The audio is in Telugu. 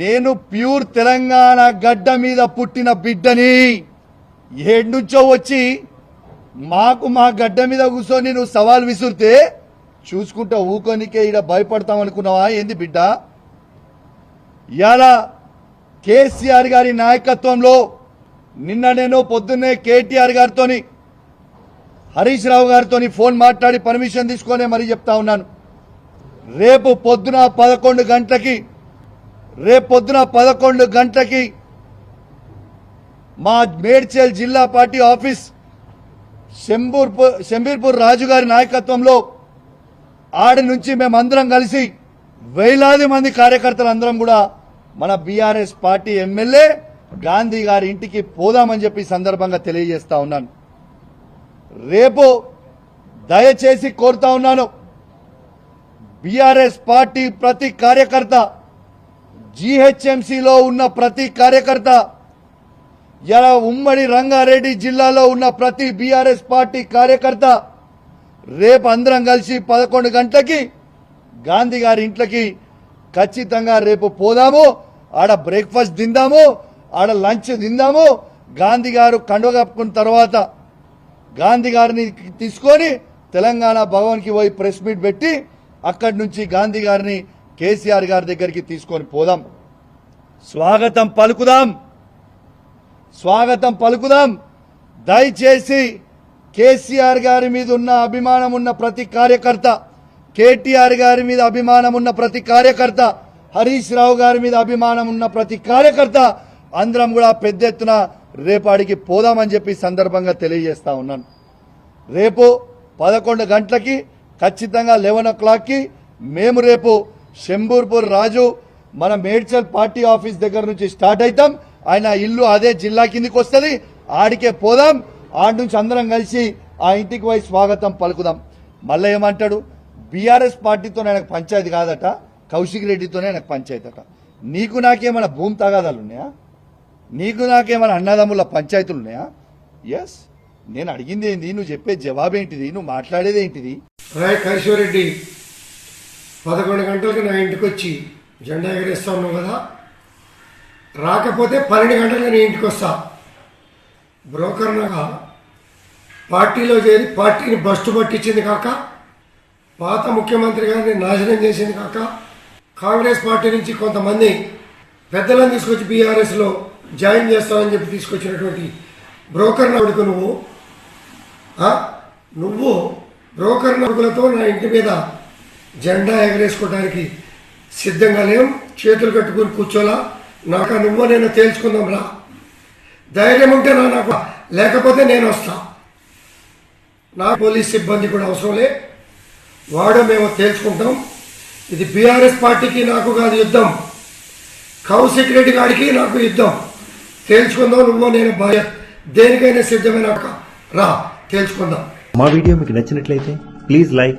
నేను ప్యూర్ తెలంగాణ గడ్డ మీద పుట్టిన బిడ్డని ఏడ్నుంచో వచ్చి మాకు మా గడ్డ మీద కూర్చొని నువ్వు సవాల్ విసురితే చూసుకుంటా ఊకొనికే ఈడ భయపడతాం అనుకున్నావా? ఏంది బిడ్డ? ఇలా కేసీఆర్ గారి నాయకత్వంలో నిన్న నేను పొద్దున్నే కేటీఆర్ గారితోని హరీష్ రావు గారితో ఫోన్ మాట్లాడి పర్మిషన్ తీసుకొని మరీ చెప్తా ఉన్నాను. రేపు పొద్దున పదకొండు గంటలకి రేపొద్దున పదకొండు గంటలకి మా మేడ్చల్ జిల్లా పార్టీ ఆఫీస్ శంబూర్పూర్ శంబీర్పూర్ రాజు గారి నాయకత్వంలో ఆడి నుంచి మేమందరం కలిసి వేలాది మంది కార్యకర్తలు అందరం కూడా మన బీఆర్ఎస్ పార్టీ ఎమ్మెల్యే గాంధీ గారి ఇంటికి పోదామని చెప్పి సందర్భంగా తెలియజేస్తా ఉన్నాను. రేపు దయచేసి కోరుతా ఉన్నాను. బీఆర్ఎస్ పార్టీ ప్రతి కార్యకర్త జీహెచ్ఎంసీలో ఉన్న ప్రతి కార్యకర్త ఇలా ఉమ్మడి రంగారెడ్డి జిల్లాలో ఉన్న ప్రతి బీఆర్ఎస్ పార్టీ కార్యకర్త రేపు అందరం కలిసి పదకొండు గంటలకి గాంధీ గారి ఇంట్లోకి ఖచ్చితంగా రేపు పోదాము ఆడ బ్రేక్ఫాస్ట్ తిందాము ఆడ లంచ్ తిందాము గాంధీ గారు కండువ కప్పుకున్న తర్వాత గాంధీ గారిని తీసుకొని తెలంగాణ భవన్కి పోయి ప్రెస్ మీట్ పెట్టి అక్కడి నుంచి గాంధీ గారిని కేసీఆర్ గారి దగ్గరికి తీసుకొని పోదాం. స్వాగతం పలుకుదాం. స్వాగతం పలుకుదాం. దయచేసి కేసీఆర్ గారి మీద ఉన్న అభిమానం ఉన్న ప్రతి కార్యకర్త కేటీఆర్ గారి మీద అభిమానం ఉన్న ప్రతి కార్యకర్త హరీష్ రావు గారి మీద అభిమానం ఉన్న ప్రతి కార్యకర్త అందరం కూడా పెద్ద ఎత్తున రేపాడికి పోదామని చెప్పి సందర్భంగా తెలియజేస్తా ఉన్నాను. రేపు పదకొండు గంటలకి ఖచ్చితంగా లెవెన్ ఓ క్లాక్కి మేము రేపు శంబూర్పూర్ రాజు మన మేడ్చల్ పార్టీ ఆఫీస్ దగ్గర నుంచి స్టార్ట్ అవుతాం ఆయన ఇల్లు అదే జిల్లా కిందికి వస్తుంది. ఆడికే పోదాం. ఆడి నుంచి అందరం కలిసి ఆ ఇంటికి పోయి స్వాగతం పలుకుదాం. మళ్ళీ ఏమంటాడు? బీఆర్ఎస్ పార్టీతో ఆయనకు పంచాయతీ కాదట. కౌశిక్ రెడ్డితోనే ఆయనకు పంచాయతీ అట. నీకు నాకేమైనా భూమి తగాదాలు ఉన్నాయా? నీకు నాకేమైనా అన్నదమ్ముల పంచాయతీలు ఉన్నాయా? ఎస్ నేను అడిగింది ఏంటి నువ్వు చెప్పే జవాబేంటిది? నువ్వు మాట్లాడేది ఏంటిది రాయ్ కైశ్వరెడ్డి పదకొండు గంటలకు నా ఇంటికి వచ్చి జెండా ఎగరేస్తా ఉన్నావు కదా? రాకపోతే పన్నెండు గంటలకు నీ ఇంటికి వస్తా. బ్రోకర్నగా పార్టీలో చేరి పార్టీని బస్టు పట్టించింది కాక పాత ముఖ్యమంత్రి గారిని నాశనం చేసింది కాక కాంగ్రెస్ పార్టీ నుంచి కొంతమంది పెద్దలను తీసుకొచ్చి బీఆర్ఎస్లో జాయిన్ చేస్తామని చెప్పి తీసుకొచ్చినటువంటి బ్రోకర్ నడుకు నువ్వు నువ్వు బ్రోకర్ నడుకులతో నా ఇంటి మీద జెండా ఎగరేసుకోవడానికి సిద్ధంగా లేం. చేతులు కట్టుకుని కూర్చోలా. నాకు నువ్వు నేను తేల్చుకుందాం రా. ధైర్యం ఉంటే నా నాకు లేకపోతే నేను వస్తా. నా పోలీస్ సిబ్బంది కూడా అవసరం లే. వాడో మేము తేల్చుకుంటాం. ఇది బీఆర్ఎస్ పార్టీకి నాకు కాదు యుద్ధం. కౌశిక్ రెడ్డి గారికి నాకు యుద్ధం. తేల్చుకుందాం నువ్వు నేను భయ దేనికైనా సిద్ధమైన రా. తేల్చుకుందాం. మా వీడియో మీకు నచ్చినట్లయితే please like